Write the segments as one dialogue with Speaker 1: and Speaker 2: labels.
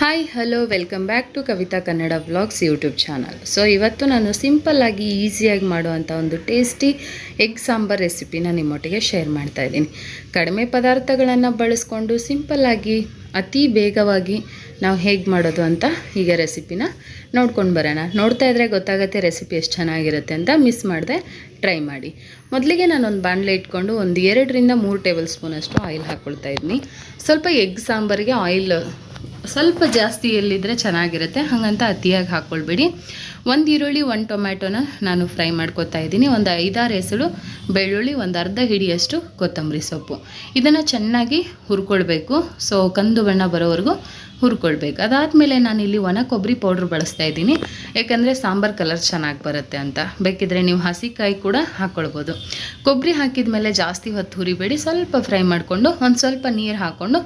Speaker 1: Hi hello welcome back to Kavitha Kannada vlogs YouTube channel so ಇವತ್ತು ನಾನು ಸಿಂಪಲ್ಲಾಗಿ ಈಸಿಯಾಗಿ ಮಾಡುವಂಥ ಒಂದು ಟೇಸ್ಟಿ ಎಗ್ ಸಾಂಬಾರ್ ರೆಸಿಪಿನ ನಿಮ್ಮೊಟ್ಟಿಗೆ ಶೇರ್ ಮಾಡ್ತಾ ಇದ್ದೀನಿ. ಕಡಿಮೆ ಪದಾರ್ಥಗಳನ್ನು ಬಳಸ್ಕೊಂಡು ಸಿಂಪಲ್ಲಾಗಿ ಅತಿ ಬೇಗವಾಗಿ ನಾವು ಹೇಗೆ ಮಾಡೋದು ಅಂತ ಈಗ ರೆಸಿಪಿನ ನೋಡ್ಕೊಂಡು ಬರೋಣ. ನೋಡ್ತಾ ಇದ್ರೆ ಗೊತ್ತಾಗುತ್ತೆ ರೆಸಿಪಿ ಎಷ್ಟು ಚೆನ್ನಾಗಿರುತ್ತೆ ಅಂತ ಮಿಸ್ ಮಾಡದೆ ಟ್ರೈ ಮಾಡಿ. ಮೊದಲಿಗೆ ನಾನೊಂದು ಬಾಣಲೆ ಇಟ್ಕೊಂಡು ಒಂದು ಎರಡರಿಂದ ಮೂರು ಟೇಬಲ್ ಸ್ಪೂನಷ್ಟು ಆಯಿಲ್ ಹಾಕ್ಕೊಳ್ತಾ ಇದ್ದೀನಿ ಸ್ವಲ್ಪ ಎಗ್ ಸಾಂಬಾರಿಗೆ ಆಯಿಲ್ ಸ್ವಲ್ಪ ಜಾಸ್ತಿ ಎಲ್ಲಿದ್ರೆ ಚೆನ್ನಾಗಿರುತ್ತೆ. ಹಾಗಂತ ಅತಿಯಾಗಿ ಹಾಕ್ಕೊಳ್ಬೇಡಿ ಒಂದು ಈರುಳ್ಳಿ, ಒಂದು ಟೊಮ್ಯಾಟೊನ ನಾನು ಫ್ರೈ ಮಾಡ್ಕೊತಾ ಇದ್ದೀನಿ. ಒಂದು ಐದಾರು ಹೆಸರು ಬೆಳ್ಳುಳ್ಳಿ, ಒಂದು ಅರ್ಧ ಹಿಡಿಯಷ್ಟು ಕೊತ್ತಂಬರಿ ಸೊಪ್ಪು. ಇದನ್ನು ಚೆನ್ನಾಗಿ ಹುರ್ಕೊಳ್ಬೇಕು. ಸೊ ಕಂದು ಬಣ್ಣ ಬರೋವರೆಗೂ ಹುರ್ಕೊಳ್ಬೇಕು. ಅದಾದಮೇಲೆ ನಾನು ಇಲ್ಲಿ ಒಣ ಕೊಬ್ಬರಿ ಪೌಡ್ರ್ ಬಳಸ್ತಾ ಇದ್ದೀನಿ. ಯಾಕಂದರೆ ಸಾಂಬಾರು ಕಲರ್ ಚೆನ್ನಾಗಿ ಬರುತ್ತೆ ಅಂತ. ಬೇಕಿದ್ರೆ ನೀವು ಹಸಿಕಾಯಿ ಕೂಡ ಹಾಕ್ಕೊಳ್ಬೋದು ಕೊಬ್ಬರಿ ಹಾಕಿದ ಮೇಲೆ ಜಾಸ್ತಿ ಹೊತ್ತು ಹುರಿಬೇಡಿ. ಸ್ವಲ್ಪ ಫ್ರೈ ಮಾಡಿಕೊಂಡು ಒಂದು ಸ್ವಲ್ಪ ನೀರು ಹಾಕ್ಕೊಂಡು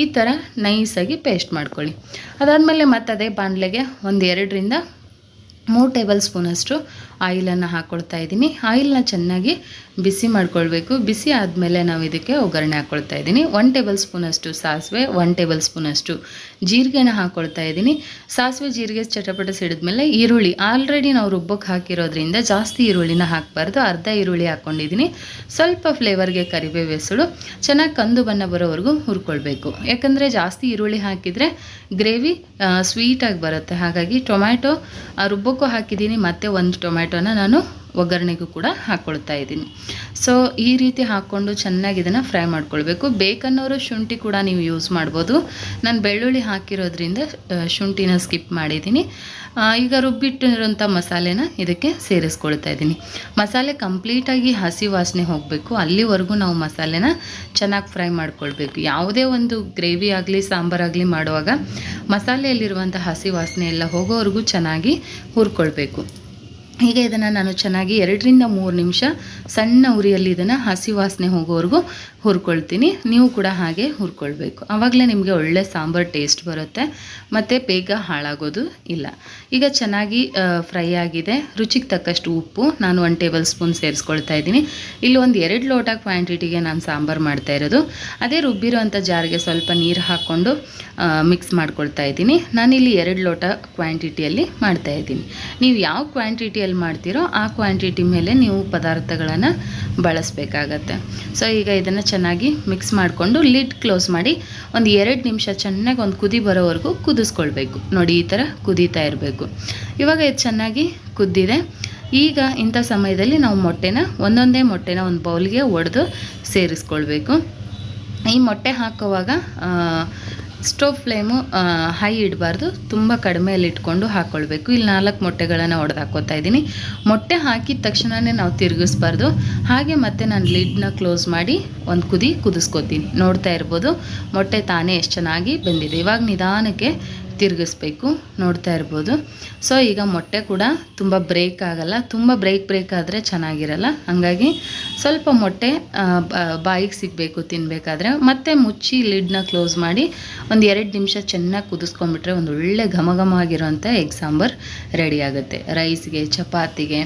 Speaker 1: ಈ ಥರ ನೈಸಾಗಿ ಪೇಸ್ಟ್ ಮಾಡ್ಕೊಳ್ಳಿ. ಅದಾದಮೇಲೆ ಮತ್ತೆ ಅದೇ ಬಾಣಲೆಗೆ ಒಂದು ಎರಡರಿಂದ ಮೂರು ಟೇಬಲ್ ಸ್ಪೂನಷ್ಟು ಆಯಿಲನ್ನು ಹಾಕ್ಕೊಳ್ತಾ ಇದ್ದೀನಿ. ಆಯಿಲ್ನ ಚೆನ್ನಾಗಿ ಬಿಸಿ ಮಾಡ್ಕೊಳ್ಬೇಕು. ಬಿಸಿ ಆದಮೇಲೆ ನಾವು ಇದಕ್ಕೆ ಒಗ್ಗರಣೆ ಹಾಕ್ಕೊಳ್ತಾ ಇದ್ದೀನಿ. ಒನ್ ಟೇಬಲ್ ಸ್ಪೂನಷ್ಟು ಸಾಸಿವೆ ಒನ್ ಟೇಬಲ್ ಸ್ಪೂನಷ್ಟು ಜೀರಿಗೆನ ಹಾಕ್ಕೊಳ್ತಾ ಇದ್ದೀನಿ. ಸಾಸಿವೆ, ಜೀರಿಗೆ ಚಟಪಟ ಸಿಡಿದ್ಮೇಲೆ ಈರುಳ್ಳಿ. ಆಲ್ರೆಡಿ ನಾವು ರುಬ್ಬಕ್ಕೆ ಹಾಕಿರೋದ್ರಿಂದ ಜಾಸ್ತಿ ಈರುಳ್ಳಿನ ಹಾಕಬಾರ್ದು. ಅರ್ಧ ಈರುಳ್ಳಿ ಹಾಕ್ಕೊಂಡಿದ್ದೀನಿ. ಸ್ವಲ್ಪ ಫ್ಲೇವರ್ಗೆ ಕರಿಬೇವು ಹೆಸಳು ಚೆನ್ನಾಗಿ ಕಂದು ಬಣ್ಣ ಬರೋವರೆಗೂ ಹುರ್ಕೊಳ್ಬೇಕು. ಯಾಕಂದರೆ ಜಾಸ್ತಿ ಈರುಳ್ಳಿ ಹಾಕಿದರೆ ಗ್ರೇವಿ ಸ್ವೀಟಾಗಿ ಬರುತ್ತೆ. ಹಾಗಾಗಿ ಟೊಮ್ಯಾಟೊ ರುಬ್ಬಕ್ಕೂ ಹಾಕಿದ್ದೀನಿ ಮತ್ತೆ ಒಂದು ಟೊಮ್ಯಾಟೋನ ನಾನು ಒಗ್ಗರಣೆಗೂ ಕೂಡ ಹಾಕ್ಕೊಳ್ತಾ ಇದ್ದೀನಿ. ಸೊ ಈ ರೀತಿ ಹಾಕ್ಕೊಂಡು ಚೆನ್ನಾಗಿ ಇದನ್ನು ಫ್ರೈ ಮಾಡ್ಕೊಳ್ಬೇಕು. ಬೇಕನ್ನೋರು ಶುಂಠಿ ಕೂಡ ನೀವು ಯೂಸ್ ಮಾಡ್ಬೋದು. ನಾನು ಬೆಳ್ಳುಳ್ಳಿ ಹಾಕಿರೋದ್ರಿಂದ ಶುಂಠಿನ ಸ್ಕಿಪ್ ಮಾಡಿದ್ದೀನಿ. ಈಗ ರುಬ್ಬಿಟ್ಟಿರೋಂಥ ಮಸಾಲೆನ ಇದಕ್ಕೆ ಸೇರಿಸ್ಕೊಳ್ತಾ ಇದ್ದೀನಿ. ಮಸಾಲೆ ಕಂಪ್ಲೀಟಾಗಿ ಹಸಿ ವಾಸನೆ ಹೋಗಬೇಕು. ಅಲ್ಲಿವರೆಗೂ ನಾವು ಮಸಾಲೆನ ಚೆನ್ನಾಗಿ ಫ್ರೈ ಮಾಡ್ಕೊಳ್ಬೇಕು. ಯಾವುದೇ ಒಂದು ಗ್ರೇವಿ ಆಗಲಿ ಸಾಂಬಾರಾಗಲಿ ಮಾಡುವಾಗ ಮಸಾಲೆಯಲ್ಲಿರುವಂಥ ಹಸಿ ವಾಸನೆ ಎಲ್ಲ ಹೋಗೋವರೆಗೂ ಚೆನ್ನಾಗಿ ಹುರ್ಕೊಳ್ಬೇಕು. ಹೀಗೆ ಇದನ್ನು ನಾನು ಚೆನ್ನಾಗಿ ಎರಡರಿಂದ ಮೂರು ನಿಮಿಷ ಸಣ್ಣ ಉರಿಯಲ್ಲಿ ಇದನ್ನು ಹಸಿ ವಾಸನೆ ಹೋಗೋವರೆಗೂ ಹುರ್ಕೊಳ್ತೀನಿ. ನೀವು ಕೂಡ ಹಾಗೆ ಹುರ್ಕೊಳ್ಬೇಕು. ಆವಾಗಲೇ ನಿಮಗೆ ಒಳ್ಳೆ ಸಾಂಬಾರು ಟೇಸ್ಟ್ ಬರುತ್ತೆ. ಮತ್ತು ಬೇಗ ಹಾಳಾಗೋದು ಇಲ್ಲ. ಈಗ ಚೆನ್ನಾಗಿ ಫ್ರೈ ಆಗಿದೆ. ರುಚಿಗೆ ತಕ್ಕಷ್ಟು ಉಪ್ಪು ನಾನು ಒನ್ ಟೇಬಲ್ ಸ್ಪೂನ್ ಸೇರಿಸ್ಕೊಳ್ತಾ ಇದ್ದೀನಿ. ಇಲ್ಲಿ ಒಂದು ಎರಡು ಲೋಟ ಕ್ವಾಂಟಿಟಿಗೆ ನಾನು ಸಾಂಬಾರು ಮಾಡ್ತಾ ಇರೋದು. ಅದೇ ರುಬ್ಬಿರೋವಂಥ ಜಾರಿಗೆ ಸ್ವಲ್ಪ ನೀರು ಹಾಕ್ಕೊಂಡು ಮಿಕ್ಸ್ ಮಾಡ್ಕೊಳ್ತಾ ಇದ್ದೀನಿ. ನಾನಿಲ್ಲಿ ಎರಡು ಲೋಟ ಕ್ವಾಂಟಿಟಿಯಲ್ಲಿ ಮಾಡ್ತಾ ಇದ್ದೀನಿ. ನೀವು ಯಾವ ಕ್ವಾಂಟಿಟಿಯಲ್ಲಿ ಮಾಡ್ತೀರೋ ಆ ಕ್ವಾಂಟಿಟಿ ಮೇಲೆ ನೀವು ಪದಾರ್ಥಗಳನ್ನು ಬಳಸಬೇಕಾಗತ್ತೆ. ಸೊ ಈಗ ಇದನ್ನು ಚೆನ್ನಾಗಿ ಮಿಕ್ಸ್ ಮಾಡಿಕೊಂಡು ಲಿಡ್ ಕ್ಲೋಸ್ ಮಾಡಿ ಒಂದು ಎರಡು ನಿಮಿಷ ಚೆನ್ನಾಗಿ ಒಂದು ಕುದಿ ಬರೋವರೆಗೂ ಕುದಿಸ್ಕೊಳ್ಬೇಕು. ನೋಡಿ, ಈ ಥರ ಕುದೀತಾ ಇರಬೇಕು. ಇವಾಗ ಇದು ಚೆನ್ನಾಗಿ ಕುದ್ದಿದೆ. ಈಗ ಇಂಥ ಸಮಯದಲ್ಲಿ ನಾವು ಮೊಟ್ಟೆನ ಒಂದೊಂದೇ ಮೊಟ್ಟೆನ ಒಂದು ಬೌಲ್ಗೆ ಒಡೆದು ಸೇರಿಸ್ಕೊಳ್ಬೇಕು. ಈ ಮೊಟ್ಟೆ ಹಾಕುವಾಗ ಸ್ಟೋವ್ ಫ್ಲೇಮು ಹೈ ಇಡಬಾರ್ದು. ತುಂಬ ಕಡಿಮೆಯಲ್ಲಿ ಇಟ್ಕೊಂಡು ಹಾಕ್ಕೊಳ್ಬೇಕು ಇಲ್ಲಿ ನಾಲ್ಕು ಮೊಟ್ಟೆಗಳನ್ನು ಒಡೆದು ಹಾಕೋತಾ ಇದ್ದೀನಿ. ಮೊಟ್ಟೆ ಹಾಕಿದ ತಕ್ಷಣವೇ ನಾವು ತಿರುಗಿಸ್ಬಾರ್ದು. ಹಾಗೆ ಮತ್ತೆ ನಾನು ಲಿಡ್ನ ಕ್ಲೋಸ್ ಮಾಡಿ ಒಂದು ಕುದಿ ಕುದಿಸ್ಕೋತೀನಿ. ನೋಡ್ತಾ ಇರ್ಬೋದು, ಮೊಟ್ಟೆ ತಾನೇ ಎಷ್ಟು ಚೆನ್ನಾಗಿ ಬಂದಿದೆ. ಇವಾಗ ನಿಧಾನಕ್ಕೆ ತಿರುಗಿಸ್ಬೇಕು, ನೋಡ್ತಾ ಇರ್ಬೋದು. ಸೊ ಈಗ ಮೊಟ್ಟೆ ಕೂಡ ತುಂಬ ಬ್ರೇಕ್ ಆಗಲ್ಲ. ತುಂಬ ಬ್ರೇಕ್ ಬ್ರೇಕ್ ಆದರೆ ಚೆನ್ನಾಗಿರಲ್ಲ. ಹಾಗಾಗಿ ಸ್ವಲ್ಪ ಮೊಟ್ಟೆ ಬಾಯಿಗೆ ಸಿಗಬೇಕು ತಿನ್ನಬೇಕಾದ್ರೆ ಮತ್ತೆ ಮುಚ್ಚಿ ಲಿಡ್ನ ಕ್ಲೋಸ್ ಮಾಡಿ ಒಂದು ಎರಡು ನಿಮಿಷ ಚೆನ್ನಾಗಿ ಕುದಿಸ್ಕೊಂಡ್ಬಿಟ್ರೆ ಒಂದು ಒಳ್ಳೆ ಘಮ ಘಮ ಆಗಿರೋಂಥ ಎಗ್ ಸಾಂಬಾರು ರೆಡಿ ಆಗುತ್ತೆ. ರೈಸ್ಗೆ ಚಪಾತಿಗೆ.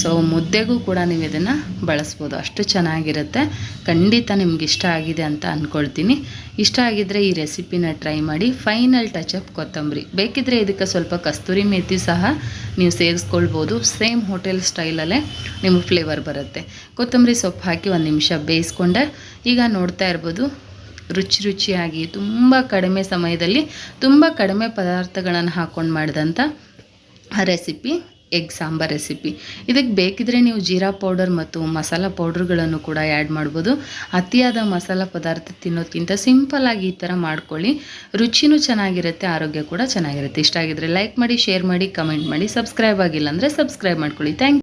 Speaker 1: ಸೊ ಮುದ್ದೆಗೂ ಕೂಡ ನೀವು ಇದನ್ನು ಬಳಸ್ಬೋದು. ಅಷ್ಟು ಚೆನ್ನಾಗಿರುತ್ತೆ. ಖಂಡಿತ ನಿಮ್ಗೆ ಇಷ್ಟ ಆಗಿದೆ ಅಂತ ಅಂದ್ಕೊಳ್ತೀನಿ ಇಷ್ಟ ಆಗಿದ್ದರೆ ಈ ರೆಸಿಪಿನ ಟ್ರೈ ಮಾಡಿ ಫೈನಲ್ ಟಚ್ ಟಚಪ್ ಕೊತ್ತಂಬರಿ. ಬೇಕಿದ್ದರೆ ಇದಕ್ಕೆ ಸ್ವಲ್ಪ ಕಸ್ತೂರಿ ಮೇತಿ ಸಹ ನೀವು ಸೇರಿಸ್ಕೊಳ್ಬೋದು. ಸೇಮ್ ಹೋಟೆಲ್ ಸ್ಟೈಲಲ್ಲೇ ನಿಮ್ಮ ಫ್ಲೇವರ್ ಬರುತ್ತೆ. ಕೊತ್ತಂಬರಿ ಸೊಪ್ಪು ಹಾಕಿ ಒಂದು ನಿಮಿಷ ಬೇಯಿಸ್ಕೊಂಡೆ. ಈಗ ನೋಡ್ತಾ ಇರ್ಬೋದು, ರುಚಿ ರುಚಿಯಾಗಿ ತುಂಬ ಕಡಿಮೆ ಸಮಯದಲ್ಲಿ ತುಂಬ ಕಡಿಮೆ ಪದಾರ್ಥಗಳನ್ನು ಹಾಕ್ಕೊಂಡು ಮಾಡಿದಂಥ ರೆಸಿಪಿ ಎಗ್ ಸಾಂಬಾರ್ ರೆಸಿಪಿ ಇದಕ್ಕೆ ಬೇಕಿದ್ರೆ ನೀವು ಜೀರಾ ಪೌಡರ್ ಮತ್ತು ಮಸಾಲ ಪೌಡರ್ಗಳನ್ನು ಕೂಡ ಆ್ಯಡ್ ಮಾಡ್ಬೋದು. ಅತಿಯಾದ ಮಸಾಲ ಪದಾರ್ಥ ತಿನ್ನೋದಕ್ಕಿಂತ ಸಿಂಪಲ್ಲಾಗಿ ಈ ಥರ ಮಾಡ್ಕೊಳ್ಳಿ. ರುಚಿನೂ ಚೆನ್ನಾಗಿರುತ್ತೆ, ಆರೋಗ್ಯ ಕೂಡ ಚೆನ್ನಾಗಿರುತ್ತೆ. ಇಷ್ಟ ಆಗಿದ್ರೆ ಲೈಕ್ ಮಾಡಿ ಶೇರ್ ಮಾಡಿ ಕಮೆಂಟ್ ಮಾಡಿ. ಸಬ್ಸ್ಕ್ರೈಬ್ ಆಗಿಲ್ಲ ಅಂದರೆ ಸಬ್ಸ್ಕ್ರೈಬ್ ಮಾಡ್ಕೊಳ್ಳಿ. ಥ್ಯಾಂಕ್